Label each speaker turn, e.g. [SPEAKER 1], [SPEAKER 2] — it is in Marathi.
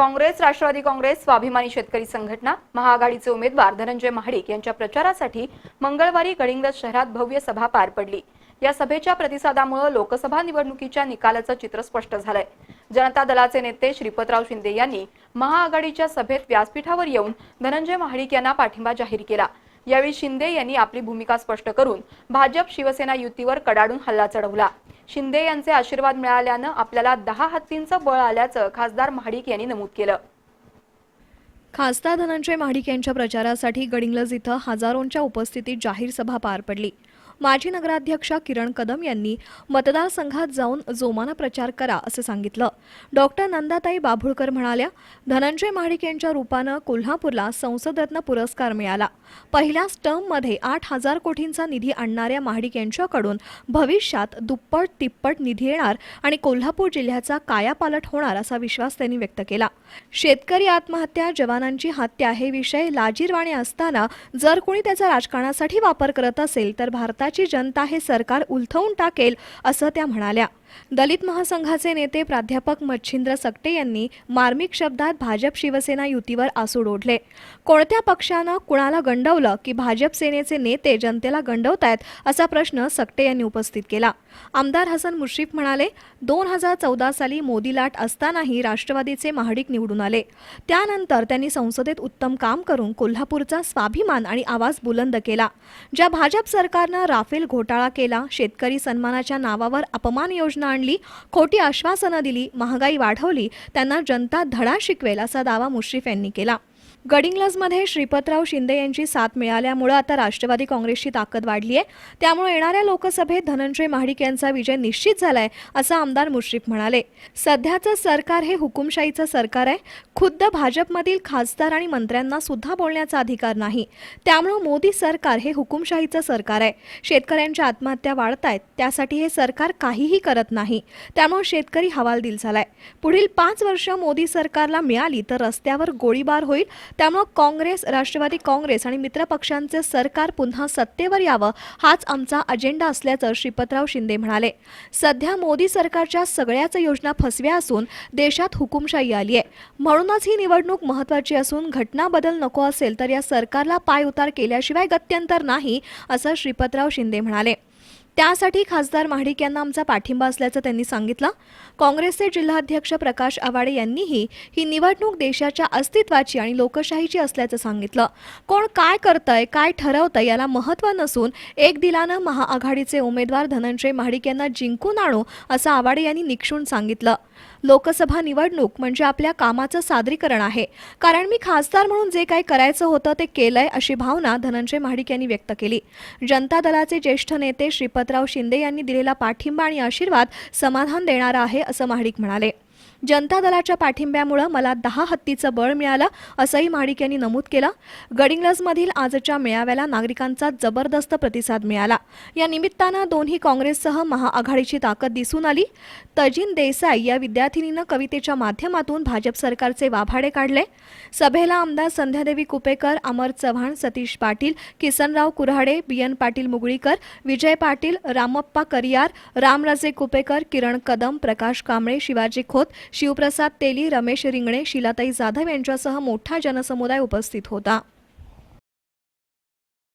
[SPEAKER 1] काँग्रेस राष्ट्रवादी काँग्रेस स्वाभिमानी शेतकरी संघटना महाआघाडीचे उमेदवार धनंजय महाडिक यांच्या प्रचारासाठी मंगळवारी गडिंग्लज शहरात भव्य सभा पार पडली. या सभेच्या प्रतिसादामुळे लोकसभा निवडणुकीच्या निकालाचं चित्र स्पष्ट झालंय. जनता दलाचे नेते श्रीपतराव शिंदे यांनी महाआघाडीच्या सभेत व्यासपीठावर येऊन धनंजय महाडिक यांना पाठिंबा जाहीर केला. यावेळी शिंदे यांनी आपली भूमिका स्पष्ट करून भाजप शिवसेना युतीवर कडाडून हल्ला चढवला. शिंदे यांचे आशीर्वाद मिळाल्यानं आपल्याला दहा हत्तींचं बळ आल्याचं खासदार महाडिक यांनी नमूद केलं.
[SPEAKER 2] खासदार धनंजय महाडिक यांच्या प्रचारासाठी गडिंग्लज इथं हजारोंच्या उपस्थितीत जाहीर सभा पार पडली. माजी नगराध्यक्षा किरण कदम यांनी मतदारसंघात जाऊन जोमानं प्रचार करा असं सांगितलं. डॉक्टर नंदाताई बाभुळकर म्हणाल्या धनंजय महाडिक यांच्या रूपानं कोल्हापूरला संसदरत्न पुरस्कार मिळाला. पहिल्याच टर्ममध्ये आठ हजार कोटींचा निधी आणणाऱ्या महाडिक यांच्याकडून भविष्यात दुप्पट तिप्पट निधी येणार आणि कोल्हापूर जिल्ह्याचा कायापालट होणार असा विश्वास त्यांनी व्यक्त केला. शेतकरी आत्महत्या जवानांची हत्या हे विषय लाजीरवाणे असताना जर कोणी त्याचा राजकारणासाठी वापर करत असेल तर भारतात राज्याची जनता हे सरकार उलथवून टाकेल असं त्या म्हणाल्या. दलित महासंघाचे नेते प्राध्यापक मच्छिंद्र सकटे यांनी मार्मिक शब्दात भाजप शिवसेना युतीवर आसूड ओढले. कोणत्या पक्षानं कुणाला गंडवलं की भाजप सेनेचे नेते जनतेला गंडवतायत असा प्रश्न सकटे यांनी उपस्थित केला. आमदार हसन मुश्रीफ म्हणाले दोन हजार चौदा साली मोदी लाट असतानाही राष्ट्रवादीचे महाडिक निवडून आले. त्यानंतर त्यांनी संसदेत उत्तम काम करून कोल्हापूरचा स्वाभिमान आणि आवाज बुलंद केला. ज्या भाजप सरकारनं राफेल घोटाळा केला शेतकरी सन्मानाच्या नावावर अपमान योजना आणली खोटी आश्वासनं दिली महागाई वाढवली त्यांना जनता धडा शिकवेल असा दावा मुश्रीफ यांनी केला. गडिंग्लजमध्ये श्रीपतराव शिंदे यांची साथ मिळाल्यामुळे आता राष्ट्रवादी काँग्रेसची ताकद वाढली आहे. त्यामुळे येणाऱ्या लोकसभेत धनंजय महाडिक यांचा विजय निश्चित झालाय असं आमदार मुश्रीफ म्हणाले. सध्याचं सरकार हे हुकुमशाहीचं सरकार आहे. खुद्द भाजपमधील खासदार आणि मंत्र्यांना सुद्धा बोलण्याचा अधिकार नाही. त्यामुळे मोदी सरकार हे हुकुमशाहीचं सरकार आहे. शेतकऱ्यांच्या आत्महत्या वाढत आहेत त्यासाठी हे सरकार काहीही करत नाही. त्यामुळे शेतकरी हवालदिल झालाय. पुढील पाच वर्ष मोदी सरकारला मिळाली तर रस्त्यावर गोळीबार होईल त्यामुळं काँग्रेस राष्ट्रवादी काँग्रेस आणि मित्रपक्षांचे सरकार पुन्हा सत्तेवर यावं हाच आमचा अजेंडा असल्याचं श्रीपतराव शिंदे म्हणाले. सध्या मोदी सरकारच्या सगळ्याच योजना फसव्या असून देशात हुकुमशाही आली आहे. म्हणूनच ही निवडणूक महत्वाची असून घटना बदल नको असेल तर या सरकारला पाय उतार केल्याशिवाय गत्यंतर नाही असं श्रीपतराव शिंदे म्हणाले. त्यासाठी खासदार महाडिक यांना आमचा पाठिंबा असल्याचं त्यांनी सांगितलं. काँग्रेसचे जिल्हाध्यक्ष प्रकाश आवाडे यांनीही ही निवडणूक देशाच्या अस्तित्वाची आणि लोकशाहीची असल्याचं सांगितलं. कोण काय करतंय काय ठरवतंय याला महत्त्व नसून एक दिलानं महाआघाडीचे उमेदवार धनंजय महाडिक यांना जिंकून आणू असं आवाडे यांनी निक्षून सांगितलं. लोकसभा निवडणूक म्हणजे आपल्या कामाचं सादरीकरण आहे. कारण मी खासदार म्हणून जे काही करायचं होतं ते केलंय अशी भावना धनंजय महाडिक यांनी व्यक्त केली. जनता दलाचे ज्येष्ठ नेते श्रीपतराव शिंदे यांनी दिलेला पाठिंबा आणि आशीर्वाद समाधान देणारा आहे असं महाडिक म्हणाले. जनता दलाच्या पाठिंब्यामुळं मला दहा हत्तीचं बळ मिळालं असंही महाडिक यांनी नमूद केलं. गडिंग्लजमधील आजच्या मेळाव्याला नागरिकांचा जबरदस्त प्रतिसाद मिळाला. या निमित्तानं दोन्ही काँग्रेससह महाआघाडीची ताकद दिसून आली. तजिन देसाई या विद्यार्थिनीनं कवितेच्या माध्यमातून भाजप सरकारचे वाभाडे काढले. सभेला आमदार संध्यादेवी कुपेकर अमर चव्हाण सतीश पाटील किसनराव कुऱ्हाडे बियन पाटील मुगळीकर विजय पाटील रामप्पा करियार रामराजे कुपेकर किरण कदम प्रकाश कांबळे शिवाजी खोत शिवप्रसाद तेली रमेश रिंगणे शिलाताई जाधव यांच्यासह मोठा जनसमुदाय उपस्थित होता.